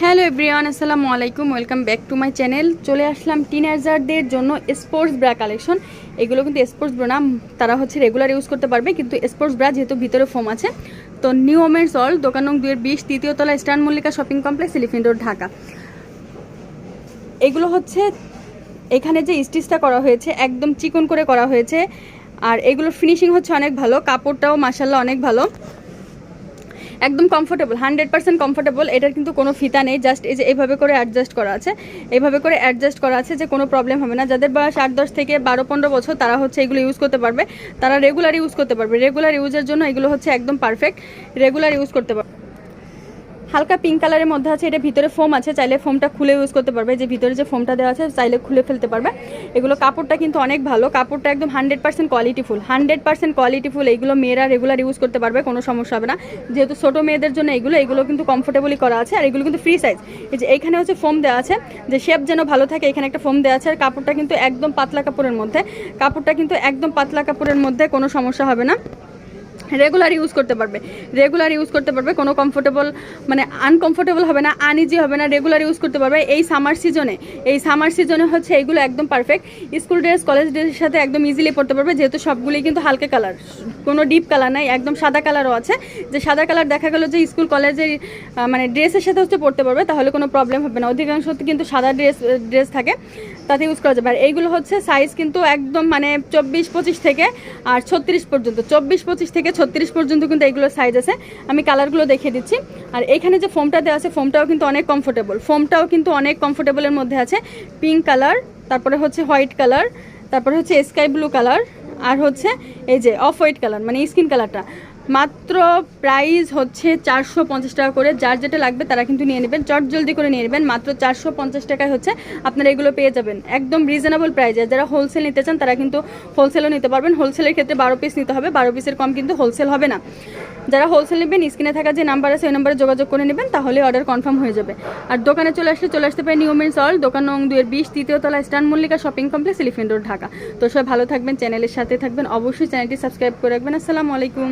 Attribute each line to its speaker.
Speaker 1: Hello everyone, আসসালামু আলাইকুম, welcome back to my channel. চলে আসলাম টিনেজারদের জন্য স্পোর্টস ব্রা কালেকশন। এগুলো কিন্তু স্পোর্টস ব্রা না, তারা হচ্ছে রেগুলার ইউজ করতে পারবে, কিন্তু স্পোর্টস ব্রা যেহেতু ভিতরে ফোম আছে, তো নিউ ওমেন্স অল দোকান নং দুয়ের বিশ, তৃতীয় তলা Mallika shopping complex Elephant Road Dhaka. এগুলো হচ্ছে, এখানে যে স্টিচটা করা হয়েছে, একদম চিকন করে করা হয়েছে, আর এগুলোর ফিনিশিং হচ্ছে অনেক ভালো, কাপড়টাও মাসাল্লাহ অনেক ভালো। একদম কমফোর্টেবল হান্ড্রেড পার্সেন্ট কমফোর্টেবল এটার কিন্তু কোনো ফিতা নেই জাস্ট এই যে এইভাবে করে অ্যাডজাস্ট করা আছে। এইভাবে করে অ্যাডজাস্ট করা আছে যে কোনো প্রবলেম হবে না। যাদের বয়স আট দশ থেকে বারো পনেরো বছর, তারা হচ্ছে এগুলো ইউজ করতে পারবে। তারা রেগুলার ইউজ করতে পারবে। রেগুলার ইউজের জন্য এগুলো হচ্ছে একদম পারফেক্ট রেগুলার ইউজ করতে পারবে। হালকা পিঙ্ক কালারের মধ্যে আছে, এটা ভিতরে ফোম আছে, চাইলে ফোমটা খুলে ইউজ করতে পারবে। যে ভিতরে যে ফোমটা দেওয়া আছে, চাইলে খুলে ফেলতে পারবে। এগুলো কাপড়টা কিন্তু অনেক ভালো। কাপড়টা একদম hundred percent qualityful hundred percent qualityful এইগুলো মেয়েরা রেগুলার ইউজ করতে পারবে, কোনো সমস্যা হবে না। যেহেতু ছোটো মেয়েদের জন্য এগুলো এগুলো কিন্তু কমফোর্টেবলি করা আছে, আর এগুলো কিন্তু ফ্রি সাইজ এই যে এইখানে হচ্ছে ফোম দেওয়া আছে, যে শেপ যেন ভালো থাকে, এখানে একটা ফোম দেওয়া আছে, আর কাপড়টা কিন্তু একদম পাতলা কাপড়ের মধ্যে। কাপড়টা কিন্তু একদম পাতলা কাপড়ের মধ্যে কোনো সমস্যা হবে না। রেগুলার ইউজ করতে পারবে। রেগুলার ইউজ করতে পারবে, কোনো কমফোর্টেবল মানে আনকমফোর্টেবল হবে না আনইজি হবে না রেগুলার ইউজ করতে পারবে। এই সামার সিজনে এই সামার সিজনে হচ্ছে এইগুলো একদম পারফেক্ট স্কুল ড্রেস কলেজ ড্রেসের সাথে একদম ইজিলি পড়তে পারবে, যেহেতু সবগুলোই কিন্তু হালকা কালার কোনো ডিপ কালার নাই, একদম সাদা কালারও আছে। যে সাদা কালার দেখা গেলো যে স্কুল কলেজের মানে ড্রেসের সাথে হচ্ছে পড়তে পারবে, তাহলে কোনো প্রবলেম হবে না। অধিকাংশ কিন্তু সাদা ড্রেস ড্রেস থাকে, তাতে ইউজ করা যাবে। আর এইগুলো হচ্ছে সাইজ কিন্তু একদম মানে চব্বিশ পঁচিশ থেকে আর ছত্রিশ পর্যন্ত। চব্বিশ পঁচিশ থেকে ছত্রিশ পর্যন্ত কিন্তু এইগুলোর সাইজ আছে। আমি কালারগুলো দেখিয়ে দিচ্ছি। আর এখানে যে ফোমটা দেওয়া আছে ফোমটাও কিন্তু অনেক কমফোর্টেবল ফোমটাও কিন্তু অনেক কমফোর্টেবলের মধ্যে আছে। পিঙ্ক কালার তারপরে হচ্ছে হোয়াইট কালার তারপরে হচ্ছে স্কাই ব্লু কালার আর হচ্ছে এই যে অফ হোয়াইট কালার মানে স্কিন কালারটা মাত্র প্রাইস হচ্ছে চারশো পঞ্চাশ টাকা করে। যার যেটা লাগবে তারা কিন্তু নিয়ে নেবেন। চট জলদি করে নিয়ে নেবেন। মাত্র চারশো পঞ্চাশ টাকায় হচ্ছে আপনারা এগুলো পেয়ে যাবেন। একদম রিজনেবল প্রাইসে যারা হোলসেল নিতে চান তারা কিন্তু হোলসেলও নিতে পারবেন। হোলসেলের ক্ষেত্রে বারো পিস নিতে হবে। বারো পিসের কম কিন্তু হোলসেল হবে না। যারা হোলসেল নেবেন স্ক্রিনে থাকা যে নাম্বার আছে, ওই নাম্বারে যোগাযোগ করে নেবেন, তাহলে অর্ডার কনফার্ম হয়ে যাবে। আর দোকানে চলে আসলে চলে আসতে পারে নিউমেন্স অল দোকান নং দুয়ের বিশ, তৃতীয় তলা স্টান Mallika shopping complex Elephant Road Dhaka. তো সবাই ভালো থাকবেন চ্যানেলের সাথে থাকবেন। অবশ্যই চ্যানেলটি সাবস্ক্রাইব করে রাখবেন। আসসালামু আলাইকুম।